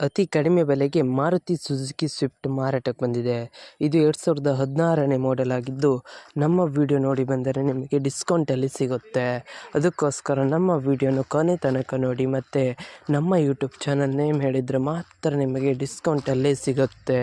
ಅತಿ ಕಡಿಮೆ ಬೆಲೆಗೆ ಮಾರುತಿ ಸುಜುಕಿ ಸ್ವಿಫ್ಟ್ ಮಾರಾಟಕ್ಕೆ ಬಂದಿದೆ. ಇದು ಎರಡು ಸಾವಿರದ ಹದಿನಾರನೇ ಮಾಡೆಲ್ ಆಗಿದ್ದು, ನಮ್ಮ ವಿಡಿಯೋ ನೋಡಿ ಬಂದರೆ ನಿಮಗೆ ಡಿಸ್ಕೌಂಟಲ್ಲಿ ಸಿಗುತ್ತೆ. ಅದಕ್ಕೋಸ್ಕರ ನಮ್ಮ ವಿಡಿಯೋನ ಕೊನೆ ತನಕ ನೋಡಿ ಮತ್ತು ನಮ್ಮ ಯೂಟ್ಯೂಬ್ ಚಾನಲ್ ನೇಮ್ ಹೇಳಿದರೆ ಮಾತ್ರ ನಿಮಗೆ ಡಿಸ್ಕೌಂಟಲ್ಲೇ ಸಿಗುತ್ತೆ.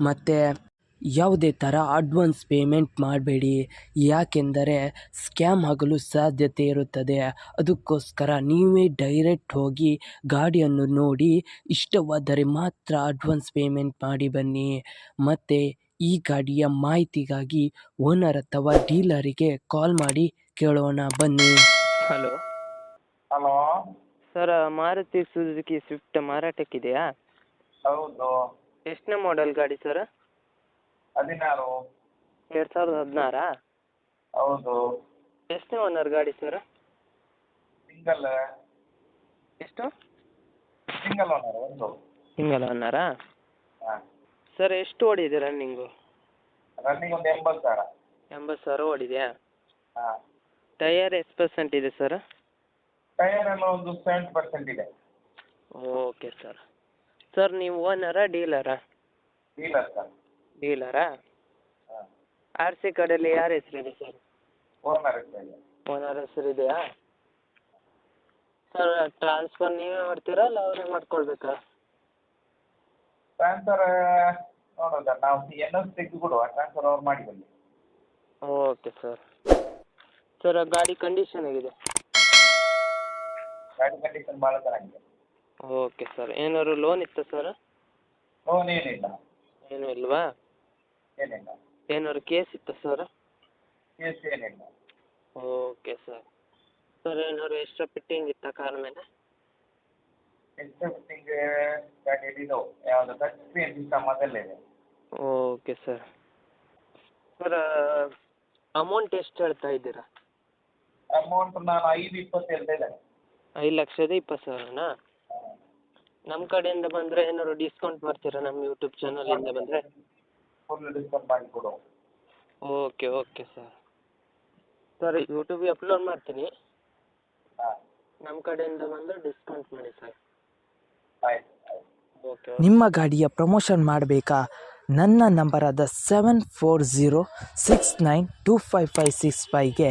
ಮತ್ತು ಯಾವುದೇ ಥರ ಅಡ್ವಾನ್ಸ್ ಪೇಮೆಂಟ್ ಮಾಡಬೇಡಿ. ಯಾಕೆಂದರೆ ಸ್ಕ್ಯಾಮ್ ಆಗಲು ಸಾಧ್ಯತೆ ಇರುತ್ತದೆ. ಅದಕ್ಕೋಸ್ಕರ ನೀವೇ ಡೈರೆಕ್ಟ್ ಹೋಗಿ ಗಾಡಿಯನ್ನು ನೋಡಿ ಇಷ್ಟವಾದರೆ ಮಾತ್ರ ಅಡ್ವಾನ್ಸ್ ಪೇಮೆಂಟ್ ಮಾಡಿ ಬನ್ನಿ. ಮತ್ತು ಈ ಗಾಡಿಯ ಮಾಹಿತಿಗಾಗಿ ಓನರ್ ಅಥವಾ ಡೀಲರಿಗೆ ಕಾಲ್ ಮಾಡಿ ಕೇಳೋಣ ಬನ್ನಿ. Hello. Hello. Sir Maruti Suzuki Swift ಮಾರಾಟಕ್ಕಿದೆಯಾ? ಹೌದು. ಎಷ್ಟನೇ ಮಾಡೆಲ್ ಗಾಡಿ ಸರ್ ಹದಿನಾರು. ಎರಡು ಸಾವಿರದ ಹದಿನಾರಾ? ಹೌದು. ಎಷ್ಟನೇ ಓನರ್ ಗಾಡಿ ಸರ್ ಸಿಂಗಲ್ ಎಷ್ಟು? ಸಿಂಗಲ್ ಓನರ್ ಒಂದು. ಸಿಂಗಲ್ ಓನರಾ ಹಾಂ. ಸರ್ ಎಷ್ಟು ಓಡಿದೆ ರನ್ನಿಂಗು ರನ್ನಿಂಗ್ ಒಂದು ಎಂಬತ್ತು ಸಾವಿರ. ಎಂಬತ್ತು ಸಾವಿರ ಓಡಿದೆಯಾ? ಹಾಂ. ಟಯರ್ ಎಷ್ಟು ಪರ್ಸೆಂಟ್ ಇದೆ ಸರ್ ಟೈರ್ ಎಲ್ಲ ಒಂದು ಸೆವೆಂಟಿ ಪರ್ಸೆಂಟ್ ಇದೆ. ಓಕೆ ಸರ್ ಸರ್ ನೀವು ಓನರಾ ಡೀಲರಾ? Dealer sir. ಡೀಲರಾ? ಆರ್ ಸಿ ಕಾರ್ಡಲ್ಲಿ ಯಾರ ಹೆಸರಿದೆ ಸರ್? ಓನರ್ ಇದೆ ಓನರ್ ಹೆಸರಿದೆಯಾ ಸರ್ ಟ್ರಾನ್ಸ್ಫರ್ ನೀವೇ ಮಾಡ್ತೀರಾ ಅಲ್ಲ ಅವರೇ ಮಾಡ್ಕೊಳ್ಬೇಕಾ? ಟ್ರಾನ್ಸ್ಫರ್ ನೋಡೋದ ನಾವು ಎನ್ ಎಸ್ ತೆಗೆದು ಕೊಡುವ. ಟ್ರಾನ್ಸ್ಫರ್ ಅವ್ರು ಮಾಡಿ ಬನ್ನಿ. Okay sir. ಸರ್ ಗಾಡಿ ಕಂಡೀಷನ್ ಆಗಿದೆ ಗಾಡಿ ಕಂಡೀಷನ್ ಭಾಳ ಚೆನ್ನಾಗಿದೆ. Okay sir. ಏನಾದ್ರು ಲೋನ್ ಇತ್ತಾ ಸರ್ ಲೋನ್ ಏನಿಲ್ಲ. ಏನೂ ಇಲ್ವಾ? ಏನಿಲ್ಲ. ಏನಾದ್ರು ಕೇಸ್ ಇತ್ತಾ ಸರ್ ಕೇಸ್ ಏನಿಲ್ಲ. ಓಕೆ ಸರ್ ಸರ್ ಏನಾದ್ರು ಎಕ್ಸ್ಟ್ರಾ ಫಿಟ್ಟಿಂಗ್ ಇತ್ತಾ ಕಾರ್ ಮೇಲೆ? ಎಕ್ಸ್ಟ್ರಾ ಗಾಡಿಯಲ್ಲಿ ಇದು ಯಾವುದು ಟಚ್ ಸ್ಕ್ರೀನ್ ಸಿಸ್ಟಮ್ ಅದೆಲ್ಲ ಇದೆ ಓಕೆ ಸರ್ ಸರ್ ಅಮೌಂಟ್ ಎಷ್ಟು ಹೇಳ್ತಾ ಇದ್ದೀರಾ? ಅಮೌಂಟ್ ನಾನು ಐದು ಇಪ್ಪತ್ತು ಹೇಳ್ತಾ ಇದ್ದೇನೆ. ಐದು ಲಕ್ಷದ ಇಪ್ಪತ್ತು ಸಾವಿರನಾ? ನಮ್ಮ ಕಡೆಯಿಂದ ಬಂದರೆ ಏನಾದ್ರು ಡಿಸ್ಕೌಂಟ್ ಮಾಡ್ತೀರಾ ನಮ್ಮ ಯೂಟ್ಯೂಬ್ ಚಾನಲಿಂದ ಬಂದರೆ? ಕೊಡುವ ಓಕೆ ಓಕೆ ಸರ್ ಸರ್ ಯೂಟ್ಯೂಬಿಗೆ ಅಪ್ಲೋಡ್ ಮಾಡ್ತೀನಿ. ಹಾಂ ನಮ್ಮ ಕಡೆಯಿಂದ ಬಂದರೆ ಡಿಸ್ಕೌಂಟ್ ಮಾಡಿ ಸರ್ ಆಯ್ತು ಓಕೆ ನಿಮ್ಮ ಗಾಡಿಯ ಪ್ರಮೋಷನ್ ಮಾಡಬೇಕಾ? ನನ್ನ ನಂಬರಾದ seven four zero six nine two five five six ಫೈವ್ಗೆ